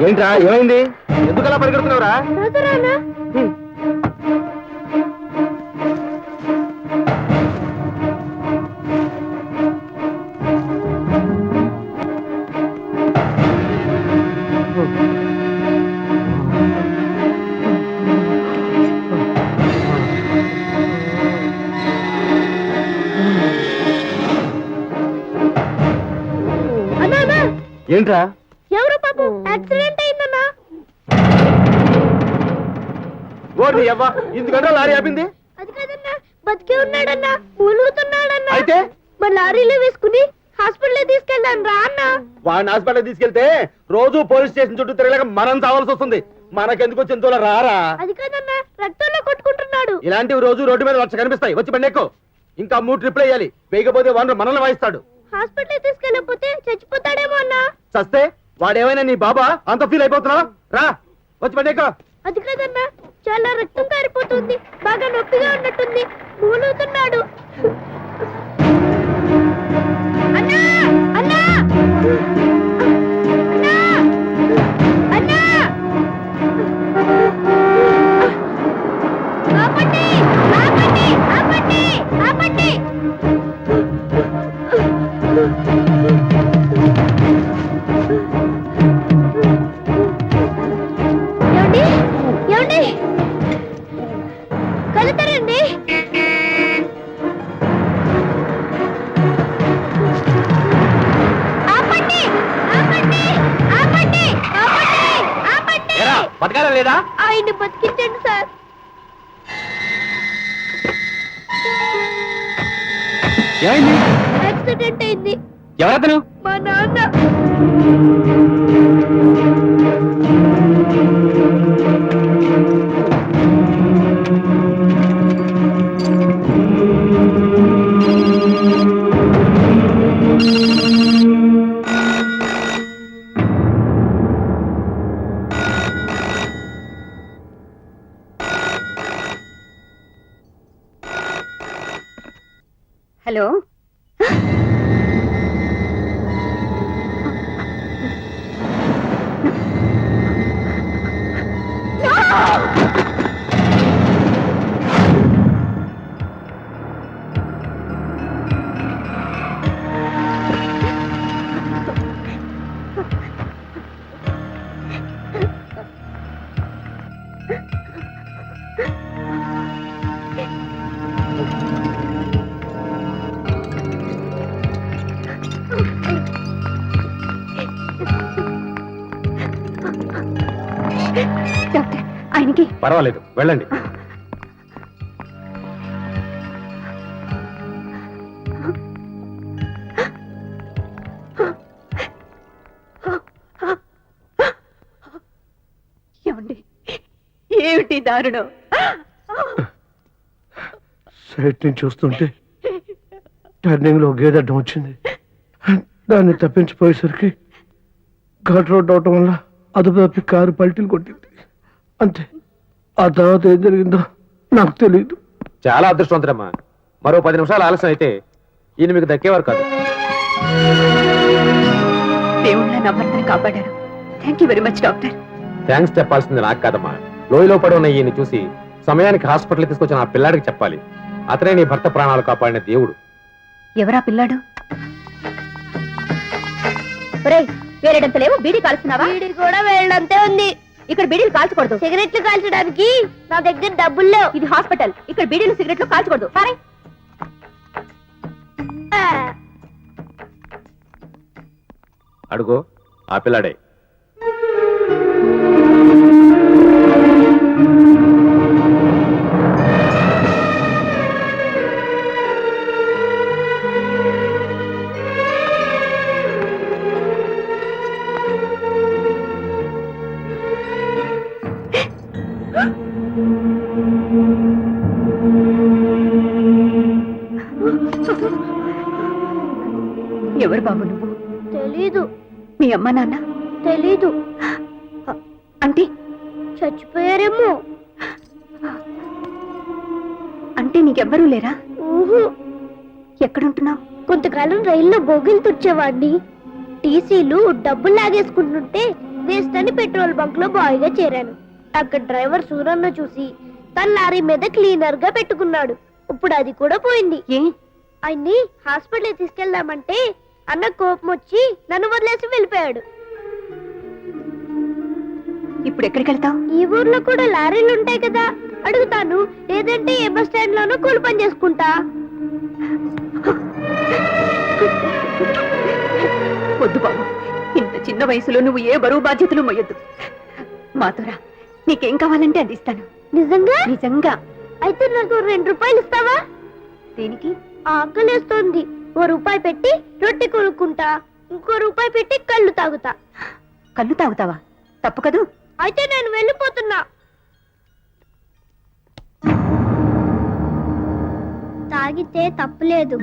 ఏంట్రా ఏమైంది? ఎందుకు అలా పరిగెడుతున్నావురా? ఏంట్రా? యాక్సిడెంట్ అయిందన్నా. ఓడి అవ్వ ఇందుకంటే లారీ ఆపింది? అది కాదన్నా బతికే ఉన్నాడన్నా మూలుగుతున్నాడన్నా అయితే? మా లారీలో వేసుకుని హాస్పిటల్ తీసుకెళ్ళాను రా అన్న. వాడిని హాస్పిటల్ తీసుకెళ్తే రోజు పోలీస్ స్టేషన్ చుట్టూ తిరగలేక మనం చావాల్సి వస్తుంది. మనకెందుకు తోల రారా? అది కాదన్నా రక్తంలో కొట్టుకుంటున్నాడు. ఇలాంటివి రోజు రోడ్డు మీద వచ్చి కనిపిస్తాయి. వచ్చి బండి ఎక్కు. ఇంకా మూడు ట్రిప్లు వేయాలి. వేయకపోతే వనరు మనల్ని వాయిస్తాడు. హాస్పిటల్ తీసుకెళ్ళకపోతే చచ్చిపోతాడేమో అన్నా. చస్తే వాడేమైనా నీ బాబా? అంత ఫీల్ అయిపోతున్నావు? రా వచ్చి పడేకో అది కాదన్నా చాలా రక్తం కారిపోతుంది బాగా నొప్పిగా ఉన్నట్టుంది మూలవుతున్నాడు కలుతారండి. బతకాలా లేదా? ఆయన్ని బతికించండి సార్. ఏమైంది? యాక్సిడెంట్ అయింది. ఎవరతను? మా నాన్న. ఆయనకి పర్వాలేదు వెళ్ళండి. ఏమండి? ఏమిటి దారుణం? సైట్ నుంచి చూస్తుంటే టర్నింగ్లో గేదె అడ్డం వచ్చింది. దాన్ని తప్పించిపోయేసరికి ఘాట్ రోడ్ అవటం వల్ల అదుపు తప్పి కారు పల్టీలు కొట్టింది. అంతే ఆ తర్వాత ఏం జరిగిందో నాకు తెలియదు చాలా అదృష్టవంతుడమ్మా. మరో పది నిమిషాలు ఆలస్యం అయితే ఈయన మీకు దక్కేవారు కాదు. దేవుళ్ళ నా భర్తని కాపాడారు. Thank you very much doctor thanks చెప్పాల్సింది నాకు కాదమ్మా. లోయలో పడి ఉన్న ఈయన చూసి సమయానికి హాస్పిటల్ తీసుకొచ్చిన ఆ పిల్లాడికి చెప్పాలి. అతనే నీ భర్త ప్రాణాలు కాపాడిన దేవుడు. ఎవరా పిల్లాడు? ఒరేయ్ వేరేటంత లేవు బీడీ కూడా వేరేటంతే ఉంది. ఇక్కడ బీడీలు కాల్చకూడదు. సిగరెట్లు కాల్చడానికి నా దగ్గర డబ్బులు లేవు ఇది హాస్పిటల్. ఇక్కడ బీడీలు సిగరెట్లు కాల్చకూడదు. సరే. అడుగు ఆ పిల్లాడే. అమ్మ నాన్న. తెలీదు. అంటే? చచ్చిపోయారేమో. అంటే నీకెవ్వరూ లేరా? ఊహు. ఎక్కడుంటున్నావు? కొంతకాలం రైల్లో బోగిలు తుడిచేవాడిని టీసీలు డబ్బులు లాగేసుకుంటుంటే వేస్ట్ అని పెట్రోల్ బంక్లో బాయ్గా చేరాను. అక్కడ డ్రైవర్ సూరన్న చూసి తన లారీ మీద క్లీనర్గా పెట్టుకున్నాడు. ఇప్పుడు అది కూడా పోయింది. ఏ? ఆయన్ని హాస్పిటల్ తీసుకెళ్దామంటే అన్న కోపం వచ్చి నన్ను వదిలేసి వెళ్ళిపోయాడు. ఇప్పుడు ఎక్కడికి వెళ్తావు? ఈ ఊర్లో కూడా లారీలు ఉంటాయి కదా అడుగుతాను. లేదంటే ఏ బస్ స్టాండ్ లోనూ కూలి పని చేసుకుంటా. వద్దు బాబు. ఇంత చిన్న వయసులో నువ్వు ఏ బరువు బాధ్యతలు మొయ్యొద్దు మాతోరా నీకేం కావాలంటే అది ఇస్తాను. నిజంగా? నిజంగా. అయితే నాకు రెండు రూపాయలు ఇస్తావా? దేనికి? ఆకలేస్తోంది. ఓ రూపాయి పెట్టి రొట్టె కొనుక్కుంటా. ఇంకో రూపాయి పెట్టి కళ్ళు తాగుతా. కళ్ళు తాగుతావా? తప్పు కదూ? అయితే నేను వెళ్ళిపోతున్నా. తాగితే తప్పులేదు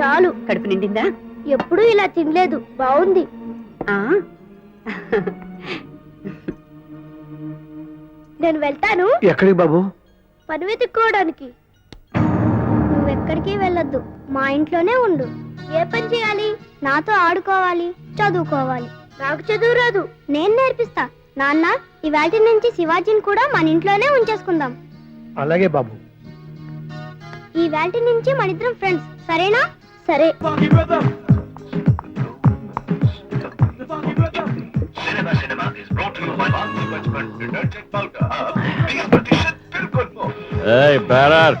చాలు. కడుపు నిండిందా? ఎప్పుడూ ఇలా తినలేదు. బాగుంది ఆ? నేను వెళ్తాను. ఎక్కడికి బాబు? పని వెతుక్కోవడానికి. నువ్వెక్కడికి వెళ్ళొద్దు. మా ఇంట్లోనే ఉండు. ఏ పని చేయాలి? నాతో ఆడుకోవాలి చదువుకోవాలి. నాకు చదువు రాదు. నేను నేర్పిస్తా. నాన్న ఇవాటి నుంచి శివాజీని కూడా మన ఇంట్లోనే ఉంచేసుకుందాం. అలాగే బాబు. ఈ వేల్టి నుంచి మన ఇద్దరం ఫ్రెండ్స్ సరేనా? సరే. ఏయ్ బేరర్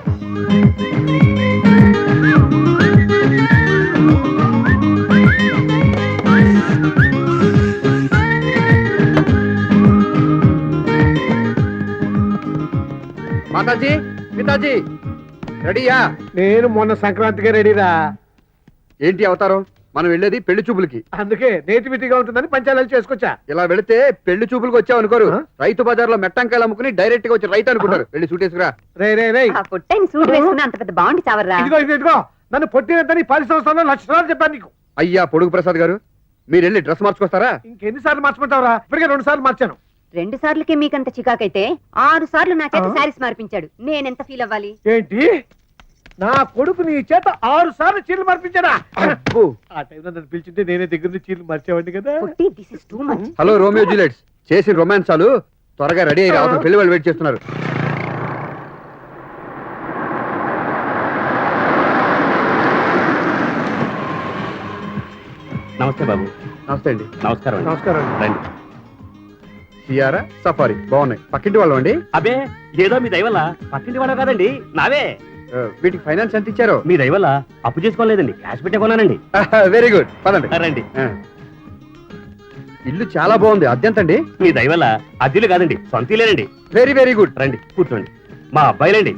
మాతాజీ పితాజీ రెడీయా? నేను మొన్న సంక్రాంతికి రెడీరా. ఏంటి అవతారం? మనం వెళ్ళేది పెళ్ళి చూపులకి. అందుకే నేటివిటీగా ఉంటుందని పంచాయతీలు చేసుకొచ్చా? ఇలా వెళితే పెళ్ళి చూపులకు వచ్చావు అనుకోరు? రైతు బజార్లో మెట్టంకాయలు అమ్ముకుని డైరెక్ట్గా వచ్చి రైతు అనుకుంటారు. వెళ్ళి సూటేసుకురా రే రే రే ఆ పొట్టైన సూట్ వేసుకుని అంత పెద్ద బాగుండి చావర్రా. ఇదిగో ఇదిగో, ఇదిగో. నన్ను పొట్టినంతని పది సంవత్సరాలు లక్ష సార్లు చెప్పాను నీకు. అయ్యా పొడుగు ప్రసాద్ గారు మీరు వెళ్ళి డ్రెస్ మార్చుకొస్తారా? ఇంకెన్నిసార్లు మార్చమంటావురా? ఇప్పటికే రెండు సార్లు మార్చాను. రెండు సార్లకి మీకంత చికాకైతే ఆరు సార్లు నా చేత ఆ? శారీస్ మార్పించాడు. నేనెంత ఫీల్ అవ్వాలి? ఏంటి? నా కొడుకు నీ చేత ఆరు సార్లు చీరలు మార్పించాడా. ఆ టైంలో నన్ను పిలిచింటే నేనే దగ్గర నుంచి చీరలు మార్చేవాడిని కదా. పొట్టి this is too much hello Romeo Juliets చేసి రొమాన్స్ చాలు త్వరగా రెడీ అయ్యి అవతల పెళ్ళి వాళ్ళు వెయిట్ చేస్తున్నారు. నమస్తే బాబు. నమస్తే అండి. నమస్కారం అండి. నమస్కారం అండి. రండి. Sierra Safari. బాగున్నాయి. పక్కింటి వాళ్ళు అండి? అబే ఏదో మీ దయవల్ల. పక్కింటి వాడు కాదండి. నావే. వీటికి ఫైనాన్స్ ఎంత ఇచ్చారో? మీ దయవల్ల అప్పు చేసుకోలేదండి. క్యాష్ పెట్టే కొన్నానండి. Very good. పదండి. రండి. ఇల్లు చాలా బాగుంది. అద్దెంతండి మీ దయవల్ల అద్దెలు కాదండి. సొంతలేనండి వెరీ వెరీ గుడ్. రండి కూర్చోండి. మా అబ్బాయిలండి.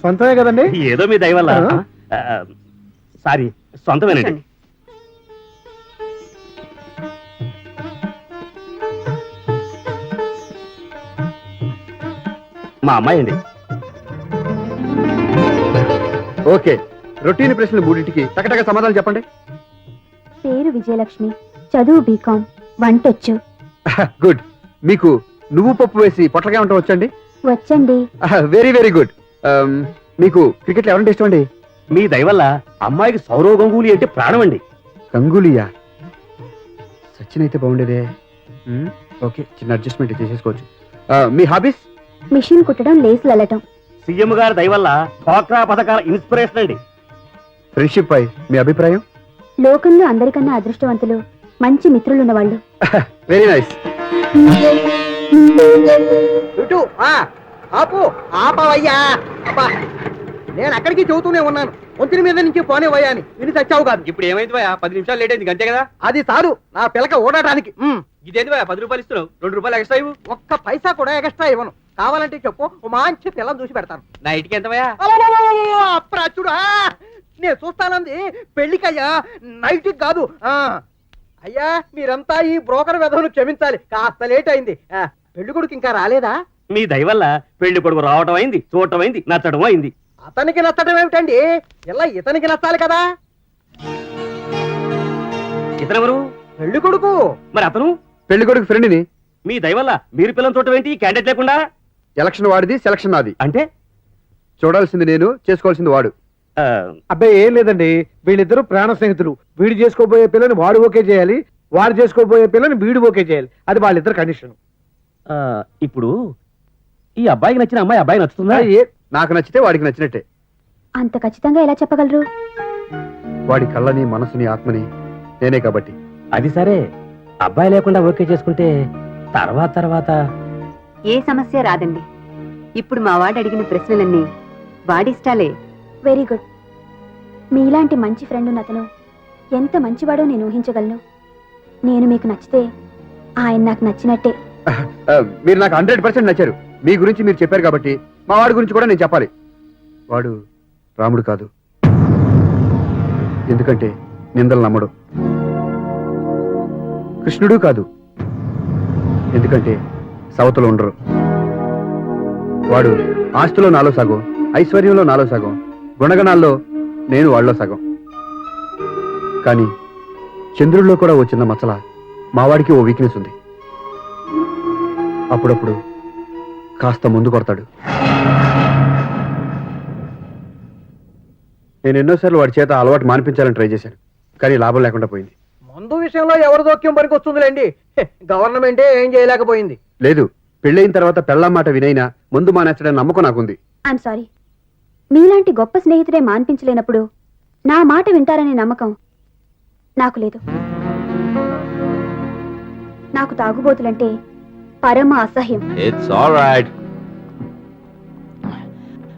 సొంతమే కదండి? ఏదో మీ దయవల్ల? సారీ సొంతమేనండి. మా అమ్మాయి అండి. ఓకే. రొటీన్ ప్రశ్నలు మూడింటికి టకటక సమాధానం చెప్పండి. పేరు విజయలక్ష్మి చదువు బీకాం వంటొచ్చు. గుడ్. మీకు నువ్వు పప్పు వేసి పొట్లకాయ ఉంటాం వచ్చండి? వచ్చండి. Very very good. మీకు క్రికెట్ ఎవరంటే ఇష్టం అండి మీ దయవల్ల అమ్మాయికి సౌరవ్ గంగూలీ అంటే ప్రాణం అండి గంగూలియా? సచిన్ అయితే బాగుండేదే. ఓకే చిన్న అడ్జస్ట్మెంట్ చేసేసుకోవచ్చు. మీ హాబీస్ మిషన్ కుట్టడం లేసులు వెళ్ళటం సీఎం గారి దయవల్ల డ్వాక్రా పథకాల ఇన్స్పిరేషన్ అండి. ఫ్రెండ్షిప్ పై మీ అభిప్రాయం? లోకంలో అందరికన్నా అదృష్టవంతులు మంచి మిత్రులున్న వాళ్ళు వెరీ నైస్ ఇటు ఆ, ఆపు ఆపవయ్యా. అబ్బా నేను అక్కడికి చెబుతూనే ఉన్నాను. వంతుని మీద నుంచి పోనేవయ్యా అని. విని చచ్చావు కాదు. ఇప్పుడు ఏమైంది పది నిమిషాలు లేట్ అయింది అంతే కదా? అది చాలు. నా పిలక ఓడటానికి. ఉమ్, ఇదేంది పది రూపాయలు ఇస్తున్నావు. రెండు రూపాయలు ఎక్స్ట్రా ఇవ్వు. ఒక్క పైసా కూడా ఎక్స్ట్రా ఇవ్వను. కావాలంటే చెప్పు మంచి పిల్లని చూసి పెడతాను. నైట్కి ఎంత అప్రాచుడా నేను చూస్తానంది పెళ్ళికయ్యా నైట్ కాదు ఆ. అయ్యా మీరంతా ఈ బ్రోకర్ వెధవను క్షమించాలి కాస్త లేట్ అయింది. ఆ, పెళ్ళి కొడుకు ఇంకా రాలేదా? మీ దయవల్ల పెళ్ళి కొడుకు రావటం అయింది చూడటం అయింది నచ్చడం అయింది. అతనికి నచ్చడం ఏమిటండి? ఇలా ఇతనికి నచ్చాలి కదా. ఇతరెవరు పెళ్ళి కొడుకు. మరి అతను? పెళ్ళి కొడుకు ఫ్రెండ్ని. మీ దయవల్ల మీరు పిల్లలు చూడటం ఏంటి? క్యాండిడేట్ లేకుండా? ఎలక్షన్ వాడిది సెలక్షన్ నాది. అంటే? చూడాల్సింది నేను చేసుకోవాల్సింది వాడు. ఆ, అబ్బాయి ఏం లేదండి. వీళ్ళిద్దరూ ప్రాణ స్నేహితులు. వీడు చేసుకోబోయే పిల్లని వాడు ఓకే చేయాలి వాడు చేసుకోబోయే పిల్లని వీడు ఓకే చేయాలి. అది వాళ్ళిద్దరు కండిషన్. ఆ, ఇప్పుడు ఈ అబ్బాయికి నచ్చిన అమ్మాయి అబ్బాయి నచ్చుతుందా? నాకు నచ్చితే వాడికి నచ్చినట్టే. అంత ఖచ్చితంగా ఎలా చెప్పగలరు? వాడి కళ్ళని మనసుని ఆత్మని నేనే కాబట్టి. అది సరే. అబ్బాయి లేకుండా ఓకే చేసుకుంటే తర్వాత తర్వాత ఏ సమస్య రాదండి. ఇప్పుడు మా వాడు అడిగిన ప్రశ్నలన్నీ వాడిష్టాలే. Very good. మీలాంటి మంచి ఫ్రెండ్ ఉన్న అతను ఎంత మంచివాడో నేను ఊహించగలను. నేను మీకు నచ్చితే ఆయన నాకు నచ్చినట్టే. మీరు నాకు హండ్రెడ్ పర్సెంట్ నచ్చారు. మీ గురించి మీరు చెప్పారు కాబట్టి మా వాడి గురించి కూడా నేను చెప్పాలి. వాడు రాముడు కాదు. ఎందుకంటే నిందలు నమ్మడు. కృష్ణుడు కాదు. ఎందుకంటే సవతలు ఉండరు. వాడు ఆస్తిలో నాలో సగం ఐశ్వర్యంలో నాలో సగం గుణగణాల్లో నేను వాళ్ళలో సగం. కానీ చంద్రుల్లో కూడా ఓ చిన్న మచ్చల మావాడికి ఓ వీక్నెస్ ఉంది. అప్పుడప్పుడు కాస్త ముందు కొడతాడు. నేను ఎన్నోసార్లు వాడి చేత అలవాటు మానిపించాలని ట్రై చేశాను కానీ లాభం లేకుండా పోయింది. మందు విషయంలో ఎవరి జోక్యం పనికి వస్తుందిలేండి. గవర్నమెంటే ఏం చేయలేకపోయింది. లేదు పెళ్ళైన తర్వాత పెళ్ళాం మాట వినైనా ముందు మానేచ్చడని నమ్మకం నాకుంది. ఐఎమ్ సారీ మీలాంటి గొప్ప స్నేహితుడే మాన్పించలేనప్పుడు నా మాట వింటారనే నమ్మకం నాకు లేదు. నాకు తాగుబోతులంటే పరమ అసహ్యం. ఇట్స్ ఆల్ రైట్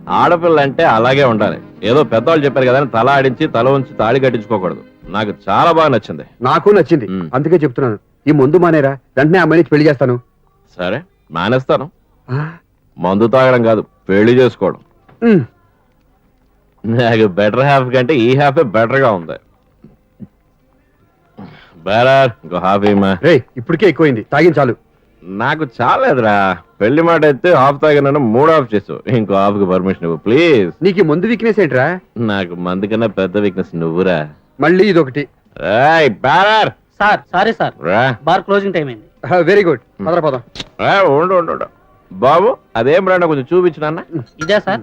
ఆడపిల్ల అంటే అలాగే ఉండాలి. ఏదో పెద్దవాళ్ళు చెప్పారు కదా అని తల ఆడించి తల ఉంచి తాళి కట్టించుకోకూడదు. నాకు చాలా బాగా నచ్చింది. నాకు నచ్చింది. మ్. అందుకే చెప్తున్నాను. ఈ ముందు మానేరా వెంటనే అమ్మాయిని పెళ్ళి చేస్తాను. సరే మానేస్తాను. మందు తాగడం కాదు పెళ్ళి చేసుకోవడం. నాకు బెటర్ హాఫ్ కంటే ఈ హాఫ్ బెటర్గా ఉంది. బెటర్ ఇంకో హాఫ్ ఏమా ఇప్పటికే ఎక్కువైంది. తాగించాలు నాకు చాలేదురా. పెళ్ళి మాట అయితే హాఫ్ తాగినాను మూడు హాఫ్ చేసు ఇంకో హాఫ్కి పర్మిషన్ ఇవ్వు ప్లీజ్ నీకు ముందు వీక్నెస్ ఏంట్రా? నాకు మంది కన్నా పెద్ద వీక్నెస్ నువ్వురా. మళ్ళీ ఇదొకటి. రాయ్ బ్యారర్ సార్ సారీ సార్. రా. బార్ క్లోజింగ్ టైం అయింది. వెరీ గుడ్ పదరా పదం. రా, ఉండు ఉండు ఉండు. బాబు అదేం బ్రాండ్ కొంచెం చూపించు నాన్న. ఇదే సార్.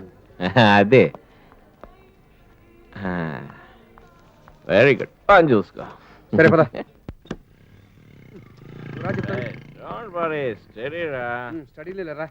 అదే. వెరీ గుడ్ పని చూసుకో. సరే పద. Don't worry, steady రా. స్టడీలేరా